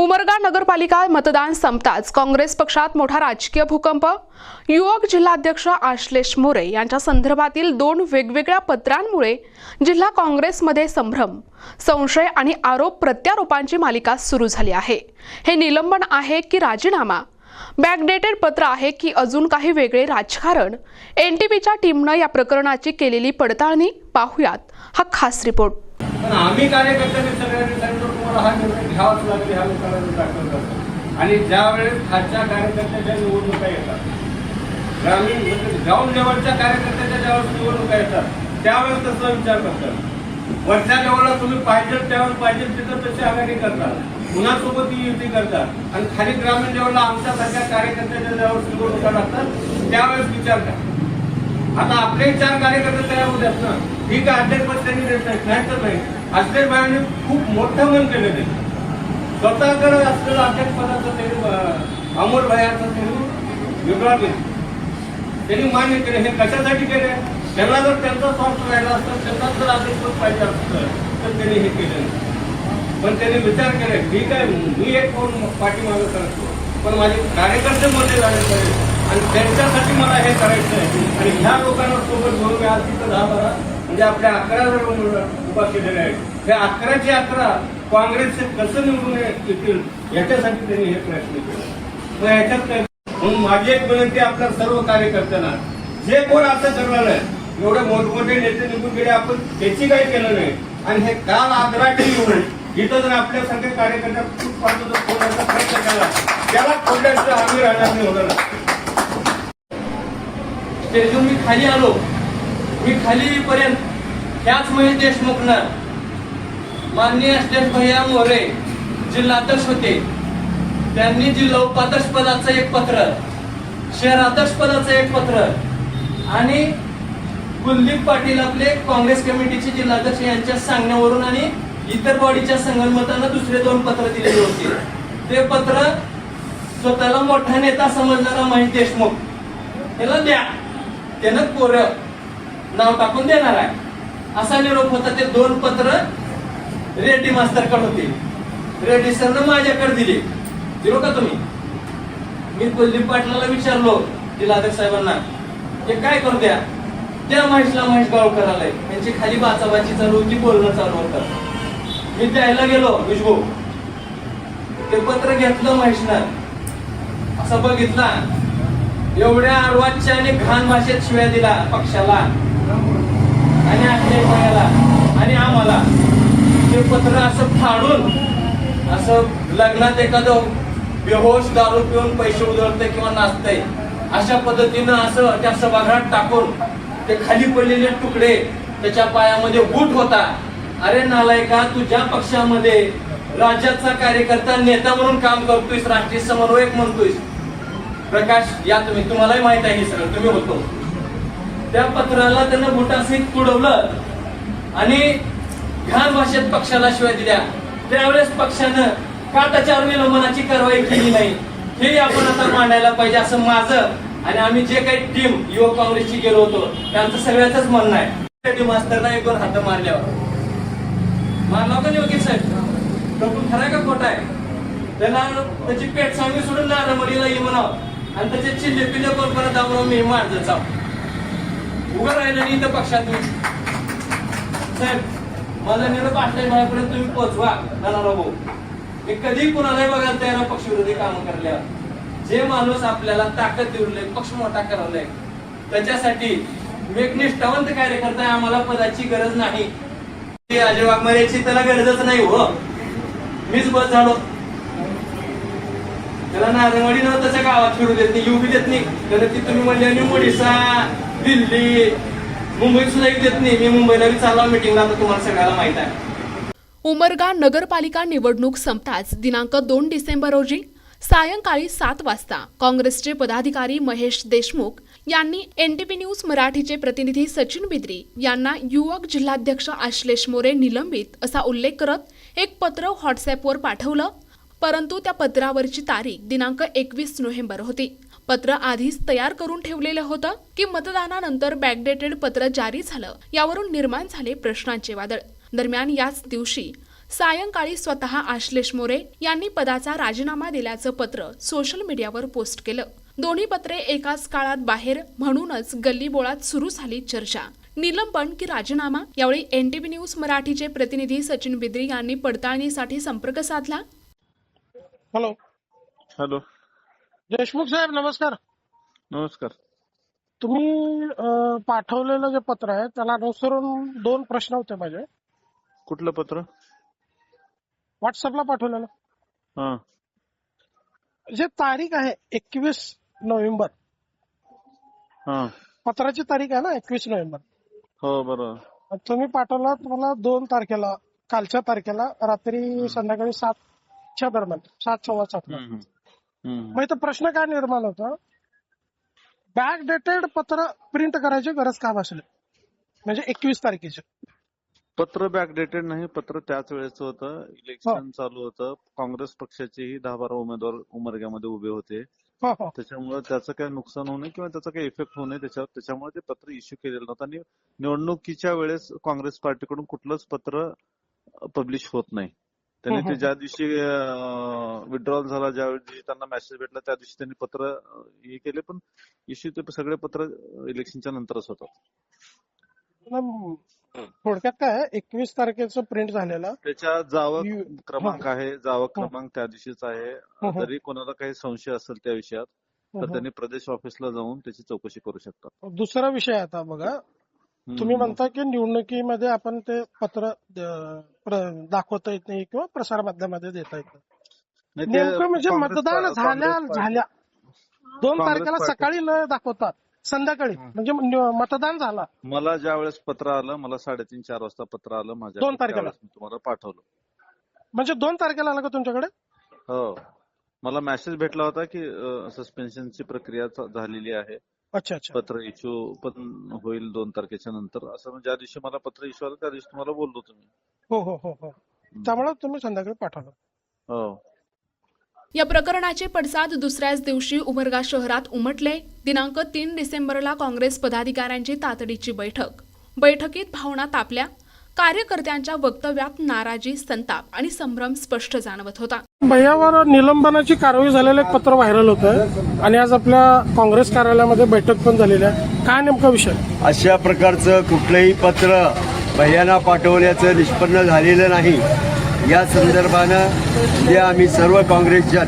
उमरगा नगरपालिका मतदान संपताच काँग्रेस पक्षात मोठा राजकीय भूकंप. युवक जिल्हाध्यक्ष आश्लेष मोरे यांच्या संदर्भातील दोन वेगवेगळ्या पत्रांमुळे जिल्हा काँग्रेसमध्ये संभ्रम संशय आणि आरोप प्रत्यारोपांची मालिका सुरू झाली आहे. हे निलंबन आहे की राजीनामा? बॅकडेटेड पत्र आहे की अजून काही वेगळे राजकारण? एनटीपीच्या टीमनं या प्रकरणाची केलेली पडताळणी? पाहुयात हा खास रिपोर्ट. पण आम्ही कार्यकर्त्यांनी सगळ्यांनी सांगितलं तुम्हाला हा निर्णय घ्यावाच लागेल ह्या लोकांना दाखल करतो आणि ज्यावेळेस खालच्या कार्यकर्त्याच्या निवडणुका येतात ग्रामीण म्हणजे ग्राउंड लेवलच्या कार्यकर्त्याच्या ज्यावेळेस निवडणुका येतात त्यावेळेस तसा विचार करतात. वरच्या लेवलला तुम्ही पाहिजे त्यावर पाहिजे तिथं तशी आघाडी करतात. कुणासोबत ती युती करतात? आणि खाली ग्रामीण लेवलला आमच्यासारख्या कार्यकर्त्याच्या ज्यावेळेस निवडणुका लागतात त्यावेळेस विचार करा आता आपले चार कार्यकर्ते तयार होत ना. ठीक आहे अध्यक्षपद त्यांनी देत नाहीत? नाही तर नाही. अध्यक्ष भाईंनी खूप मोठं मन केलं ते. स्वतःकडे असलेलं अध्यक्षपदाचं त्यांनी अं, अमोल भायाचं त्यांनी विभाग त्यांनी मान्य केले. हे कशासाठी केले त्यांना जर त्यांचा स्वार्थ राहिला असतं त्यांना जर अध्यक्षपद पाहिजे असतं तर त्यांनी हे केलं नाही. पण त्यांनी विचार केला ठीक आहे मी एक कोण पाठीमागं करतो. पण माझे कार्यकर्ते मध्ये झाले पाहिजे आणि त्यांच्यासाठी मला हे करायचं आहे. आणि ह्या लोकांना सोबत घेऊन मी आज तिथं दहा बारा म्हणजे आपल्या अकरा जण उभा केलेल्या आहेत. हे अकराचे अकरा काँग्रेसचे कसं निवडून येतील याच्यासाठी त्यांनी हे प्रयत्न केले. मग ह्याच्यात म्हणून माझी एक विनंती आपल्या सर्व कार्यकर्त्यांना. जे कोण असं करणार आहे एवढे मोठमोठे नेते निघून गेले आपण त्याची काही केलं नाही. आणि हे काल आग्रा येऊन इथं जर आपल्यासारख्या कार्यकर्त्या खूप पाहतो तर प्रयत्न केला त्याला कोणत्याच आम्ही राहणार नाही. होणार स्टेजून मी खाली आलो. मी खाली येईपर्यंत ह्याच महेश देशमुखनं माननीय अध्यक्ष भैया मोरे जिल्हाध्यक्ष होते त्यांनी जिल्हा उपाध्यक्ष पदाचं एक पत्र शहराध्यक्ष पदाचं एक पत्र आणि कुलदीप पाटील आपले काँग्रेस कमिटीचे जिल्हाध्यक्ष यांच्या सांगण्यावरून आणि इतर बॉडीच्या संगणमतानं दुसरे दोन पत्र दिलेले होते. ते पत्र स्वतःला मोठा नेता समजणारा महेश देशमुख. त्याला द्या. त्यानं कोर नाव टाकून देणार आहे. असा निरोप होता ते दोन पत्र रेड्डी मास्तरकडे होते. रेड्डी सरनं माझ्याकडे दिले. दिलो का तुम्ही? मी कुलदीप पाटलाला विचारलो जिल्हाध्यक्ष साहेबांना हे काय करू द्या? त्या महेशला महेश गावकराला त्यांची खाली बाचाबाची चालू होती बोलणं चालू होतं. मी द्यायला गेलो विशभू ते पत्र घेतलं महेशनं असं बघितला. एवढ्या अर्वाच्या आणि घाण भाषेत शिव्या दिला पक्षाला. आणि आपल्या आणि आम्हाला. ते पत्र असं फाडून असं लग्नात एखादं बेहोश दारू पिऊन पैसे उधळतंय किंवा नाचतंय अशा पद्धतीनं असं त्या सभागृहात टाकून ते खाली पडलेले तुकडे त्याच्या पायामध्ये बूट होता. अरे नालायका तुझ्या पक्षामध्ये राज्याचा कार्यकर्ता नेता म्हणून काम करतोयस राष्ट्रीय समन्वयक म्हणतोयस. प्रकाश या तुम्ही तुम्हालाही माहीत आहे सर सगळं. तुम्ही होतो. त्या पत्राला त्यांना बुटासहित तुडवलं आणि घाण भाषेत पक्षाला शिवाय दिल्या. त्यावेळेस पक्षानं काटाचार निलंबनाची कारवाई केली नाही हे आपण आता मांडायला पाहिजे असं माझं आणि आम्ही जे काही टीम युवक काँग्रेसची गेलो होतो त्यांचं सगळ्याच म्हणणं आहे. टीम मास्तरना एक दोन हात मारल्यावर. मारला नाही योगी साहेब? तो खरा का खोटा आहे? त्याला त्याची पेट सांगली सोडून नारमडीला ये म्हणावं. आणि त्याचे चिल्ले पिल्ले कोण परत दाबून मी मारत जाऊ. उभं राहिलं नाही इथं पक्षातून. साहेब माझा निरोप असल्या माझ्यापर्यंत तुम्ही पोचवा नाना भाऊ. मी कधी कुणालाही बघायला तयार पक्षविरोधी काम करल्यावर जे माणूस आपल्याला ताकद देऊनले पक्ष मोठा करवलाय त्याच्यासाठी मी एक निष्ठावंत कार्यकर्ता आहे आम्हाला पदाची गरज नाही. अजय वाघमारेची त्याला गरजच नाही हो. मीच बस झालो. त्याला नारंगवाडी न त्याच्या गावात फिरू देत नाही युपी देत नाही. तर ती तुम्ही म्हणले आणि ओडिसा दिल्ली मुंबईत सुद्धा येऊ देत नाही. मी मुंबईला विचारला मिटिंगला आता तुम्हाला सगळ्याला माहीत आहे. उमरगा नगरपालिका निवडणूक संपताच दिनांक दोन डिसेंबर रोजी सायंकाळी सात वाजता काँग्रेसचे पदाधिकारी महेश देशमुख यांनी एनटीपी न्यूज मराठीचे प्रतिनिधी सचिन बिद्री यांना युवक जिल्हाध्यक्ष आश्लेष मोरे निलंबित असा उल्लेख करत एक पत्र व्हॉट्सअपवर पाठवलं. परंतु त्या पत्रावरची तारीख दिनांक एकवीस नोव्हेंबर होती. पत्र आधीच तयार करून ठेवलेलं होतं की मतदानानंतर बॅकडेटेड पत्र जारी झालं यावरून निर्माण झाले प्रश्नांचे वादळ. दरम्यान याच दिवशी सायंकाळी स्वतः आश्लेष मोरे यांनी पदाचा राजीनामा दिल्याचं पत्र सोशल मीडियावर पोस्ट केलं. दोन्ही पत्रे एकाच काळात बाहेर म्हणूनच गल्लीबोळात सुरू झाली चर्चा. निलंबन की राजीनामा? यावेळी एनटीव्ही न्यूज मराठीचे प्रतिनिधी सचिन बिद्री यांनी पडताळणीसाठी संपर्क साधला. हॅलो हॅलो देशमुख साहेब नमस्कार. नमस्कार. तुम्ही अं, पाठवलेलं जे पत्र आहे त्याला अनुसरून दोन प्रश्न होते माझे. कुठलं पत्र? व्हॉट्सअपला पाठवलेलं. हा. जे तारीख आहे एकवीस नोव्हेंबर. हा. पत्राची तारीख आहे ना एकवीस नोव्हेंबर. हो बरोबर. तुम्ही पाठवला तुम्हाला दोन तारखेला कालच्या तारखेला रात्री संध्याकाळी सातच्या दरम्यान सात सव्वा सातला. मग इथं प्रश्न काय निर्माण होता? बॅक डेटेड पत्र प्रिंट करायची गरज का भासली? म्हणजे एकवीस तारखेचे. पत्र बॅकडेटेड नाही पत्र त्याच वेळेचं होतं. हो. इलेक्शन चालू होतं. काँग्रेस पक्षाचेही दहा बारा उमेदवार उमरग्यामध्ये उभे होते. हो हो. त्याच्यामुळे त्याचं काही नुकसान होऊ नये किंवा त्याचा काही इफेक्ट होऊ नये. त्याच्यावर त्याच्यामुळे ते पत्र इश्यू केलेलं नव्हतं. आणि निवडणुकीच्या वेळेस काँग्रेस पार्टीकडून कुठलंच पत्र पब्लिश होत नाही. त्यांनी ते ज्या दिवशी विड्रॉल झाला ज्या दिवशी त्यांना मेसेज भेटला त्या दिवशी त्यांनी पत्र हे केले. पण इश्यू ते सगळे पत्र इलेक्शनच्या नंतरच होतात थोडक्यात काय एकवीस तारखेचं प्रिंट झालेलं. त्याच्या जावक क्रमांक आहे जावक. क्रमांक त्या दिवशीच आहे. जरी कोणाला काही संशय असेल त्या विषयात तर. त्यांनी प्रदेश ऑफिसला जाऊन त्याची चौकशी करू शकतात. दुसरा विषय आता बघा. तुम्ही म्हणता की निवडणुकीमध्ये आपण ते पत्र दाखवता येत नाही किंवा प्रसार माध्यमामध्ये देता येत नाही. नेमकं म्हणजे मतदान झाल्या झाल्या. दोन तारखेला सकाळी न दाखवतात संध्याकाळी. म्हणजे मतदान झाला. मला ज्या वेळेस पत्र आलं मला साडेतीन चार वाजता पत्र आलं माझ्या दोन तारखेला? तुम्हाला पाठवलं. म्हणजे दोन तारखेला आला का तुमच्याकडे? हो. मला मेसेज भेटला होता की सस्पेन्शनची प्रक्रिया झालेली आहे. अच्छा अच्छा. पत्र इश्यू पण होईल दोन तारखेच्या नंतर. असं ज्या दिवशी मला पत्र इश्यू आलं त्या दिवशी तुम्हाला बोललो तुम्ही. हो हो हो हो. त्यामुळे तुम्ही संध्याकाळी पाठवलं. हो. या प्रकरणाचे पडसाद दुसऱ्याच दिवशी उमरगा शहरात उमटले. दिनांक तीन डिसेंबरला काँग्रेस पदाधिकाऱ्यांची तातडीची बैठक. बैठकीत भावना तापल्या. कार्यकर्त्यांच्या वक्तव्यात नाराजी संताप आणि संभ्रम स्पष्ट जाणवत होता. भैयावर निलंबनाची कारवाई झालेलं एक पत्र व्हायरल होतं आणि आज आपल्या काँग्रेस कार्यालयामध्ये बैठक पण झालेली आहे. काय नेमका विषय? अशा प्रकारचं कुठलंही पत्र भैयांना पाठवण्याचं निष्पन्न झालेलं नाही. या संदर्भानं जे आम्ही सर्व काँग्रेसच्या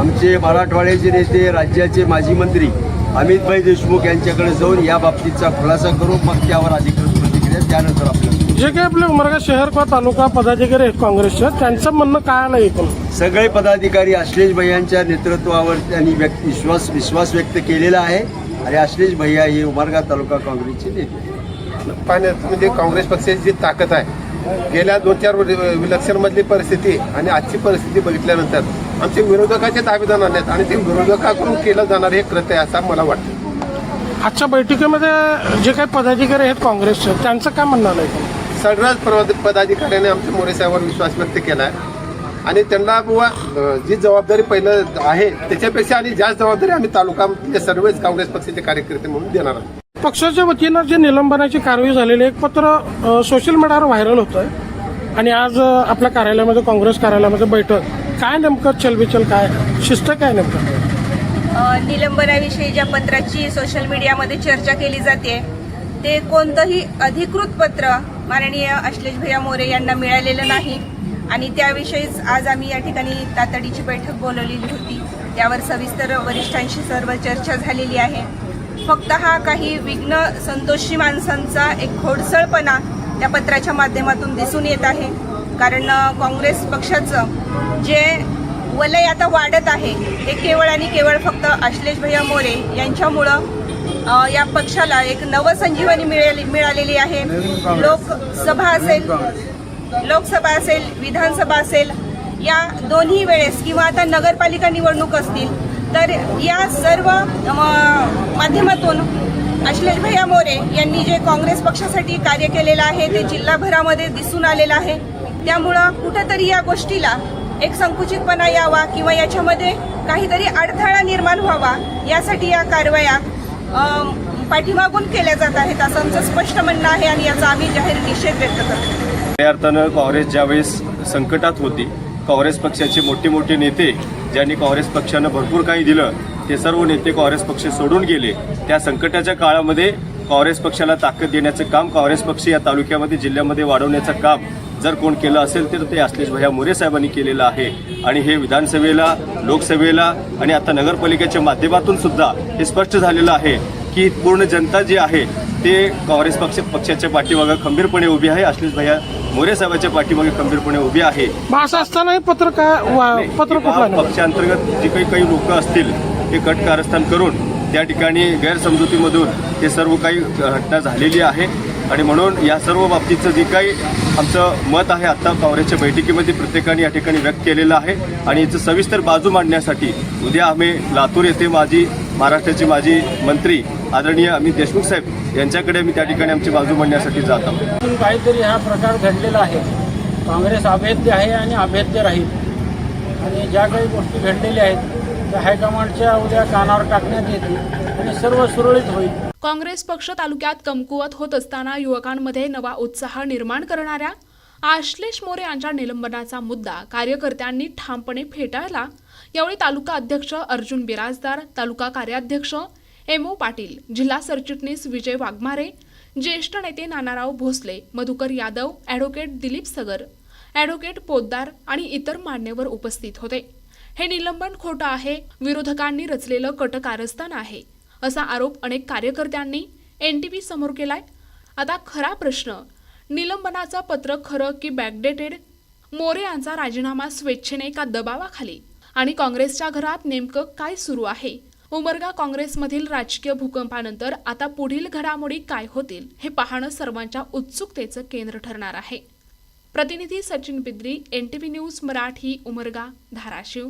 आमचे मराठवाड्याचे नेते राज्याचे माजी मंत्री अमितभाई देशमुख यांच्याकडे जाऊन या बाबतीचा खुलासा करू मग त्यावर अधिकृत प्रतिक्रिया त्यानंतर जे काही आपले उमरगा शहर किंवा तालुका पदाधिकारी आहेत काँग्रेसचे त्यांचं म्हणणं काय आलं एकूण? सगळे पदाधिकारी आश्लेष भैयांच्या नेतृत्वावर त्यांनी व्यक्त विश्वास विश्वास व्यक्त केलेला आहे. आणि आश्लेष भैया हे उमरगा तालुका काँग्रेसचे नेते आहेत. पाहण्यात म्हणजे काँग्रेस पक्षाची जी ताकद आहे गेल्या दोन चार इलेक्शन मधली परिस्थिती आणि आजची परिस्थिती बघितल्यानंतर आमचे विरोधकाचे दावेदार आणण्यात आणि ते विरोधकाकडून केलं जाणार हे कृत्य आहे असं मला वाटतं. आजच्या बैठकीमध्ये जे काही पदाधिकारी आहेत काँग्रेसचे त्यांचं काय म्हणणं आलं एकूण? सर्रास पद- पदाधिकाऱ्याने आमच्या मोरे साहेबांवर विश्वास व्यक्त केला आहे. आणि त्यांना बुवा जी जबाबदारी पहिलं आहे त्याच्यापेक्षा आणि जास्त जबाबदारी आम्ही तालुका सर्वच काँग्रेस पक्षाचे कार्यकर्ते म्हणून देणार आहोत. पक्षाच्या वतीनं जे निलंबनाची कारवाई झालेली एक पत्र सोशल मीडियावर व्हायरल होतं आणि आज आपल्या कार्यालयामध्ये काँग्रेस कार्यालयामध्ये बैठक. काय नेमकं चलबिचल काय? शिस्त काय नेमकं? निलंबनाविषयी ज्या पत्राची सोशल मीडियामध्ये चर्चा केली जाते ते कोणतंही अधिकृत पत्र माननीय अश्लेष भैया मोरे यांना मिळालेलं नाही. आणि त्याविषयीच आज आम्ही या ठिकाणी तातडीची बैठक बोलवलेली होती. त्यावर सविस्तर वरिष्ठांशी सर्व चर्चा झालेली आहे. फक्त हा काही विघ्न संतोषी माणसांचा एक खोडसळपणा त्या पत्राच्या माध्यमातून दिसून येत आहे. कारण काँग्रेस पक्षाचं जे वलय आता वाढत आहे ते केवळ आणि केवळ फक्त अश्लेष भैया मोरे यांच्यामुळं या पक्षाला एक नवसंजीवनी मिळाली मिळालेली आहे. लोकसभा असेल लोकसभा असेल विधानसभा असेल या दोन्ही वेळेस किंवा आता नगरपालिका निवडणूक असतील तर या सर्व माध्यमातून अश्लेष भैया मोरे यांनी जे काँग्रेस पक्षासाठी कार्य केलेलं आहे ते जिल्हाभरामध्ये दिसून आलेलं आहे. त्यामुळं कुठंतरी या गोष्टीला एक संकुचितपणा यावा किंवा याच्यामध्ये काहीतरी अडथळा निर्माण व्हावा यासाठी या कारवाया पाठीमागून केल्या जात आहेत असं आमचं स्पष्ट म्हणणं आहे आणि याचा आम्ही जाहीर निषेध व्यक्त करतो. खऱ्या अर्थानं काँग्रेस ज्यावेळेस संकटात होती काँग्रेस पक्षाचे मोठे मोठे नेते ज्यांनी काँग्रेस पक्षानं भरपूर काही दिलं ते सर्व नेते काँग्रेस पक्ष सोडून गेले. त्या संकटाच्या काळामध्ये काँग्रेस पक्षाला ताकद देण्याचं काम काँग्रेस पक्ष या तालुक्यामध्ये जिल्ह्यामध्ये वाढवण्याचं काम जर कोण केलं असेल तर ते अश्लेष भैया मोरे साहेबांनी केलेलं आहे. आणि हे विधानसभेला लोकसभेला आणि आता नगरपालिकेच्या माध्यमातून सुद्धा हे स्पष्ट झालेलं आहे की पूर्ण जनता जी आहे ते काँग्रेस पक्ष पक्षाच्या पाठीमागं खंबीरपणे उभी आहे. अश्लेष भैया मोरे साहेबांच्या पाठीमागे खंबीरपणे उभी आहे. असं असताना हे पत्र काय वा- पत्र कुठलं या नेमकं? पक्षांतर्गत जे काही काही लोक असतील ते कट कारस्थान करून त्या ठिकाणी गैरसमजुतीमधून ते सर्व काही घटना झालेली आहे. आणि म्हणून या सर्व बाबतीचं जे काही आमचं मत आहे आता काँग्रेसच्या बैठकीमध्ये प्रत्येकाने या ठिकाणी व्यक्त केलेलं आहे. आणि याचं सविस्तर बाजू मांडण्यासाठी उद्या आम्ही लातूर येथे माजी महाराष्ट्राचे माजी मंत्री आदरणीय अमित देशमुख साहेब यांच्याकडे मी त्या ठिकाणी आमची बाजू मांडण्यासाठी जात आहोत. काहीतरी हा प्रकार घडलेला आहे. काँग्रेस अभेद्य आहे आणि अभेद्य राहील. आणि ज्या काही गोष्टी घडलेल्या आहेत त्या हायकमांडच्या उद्या कानावर टाकण्यात येतील आणि सर्व सुरळीत होईल. काँग्रेस पक्ष तालुक्यात कमकुवत होत असताना युवकांमध्ये नवा उत्साह निर्माण करणाऱ्या आश्लेष मोरे यांच्या निलंबनाचा मुद्दा कार्यकर्त्यांनी ठामपणे फेटाळला. यावेळी तालुका अध्यक्ष अर्जुन बिराजदार तालुका कार्याध्यक्ष एम ओ पाटील जिल्हा सरचिटणीस विजय वाघमारे ज्येष्ठ नेते नानाराव भोसले मधुकर यादव ॲडव्होकेट दिलीप सगर ॲडव्होकेट पोद्दार आणि इतर मान्यवर उपस्थित होते. हे निलंबन खोटं आहे विरोधकांनी रचलेलं कटकारस्थान आहे. असा आरोप अनेक कार्यकर्त्यांनी एन टी पी समोर केलाय. आता खरा प्रश्न निलंबनाचं पत्र खरं की बॅकडेटेड मोरे यांचा राजीनामा स्वेच्छेने का दबावाखाली? आणि काँग्रेसच्या घरात नेमकं काय सुरू आहे? उमरगा काँग्रेसमधील राजकीय भूकंपानंतर आता पुढील घडामोडी काय होतील हे पाहणं सर्वांच्या उत्सुकतेचं केंद्र ठरणार आहे. प्रतिनिधी Sachin Bidri N T V news Marathi Umarga Dharashiv.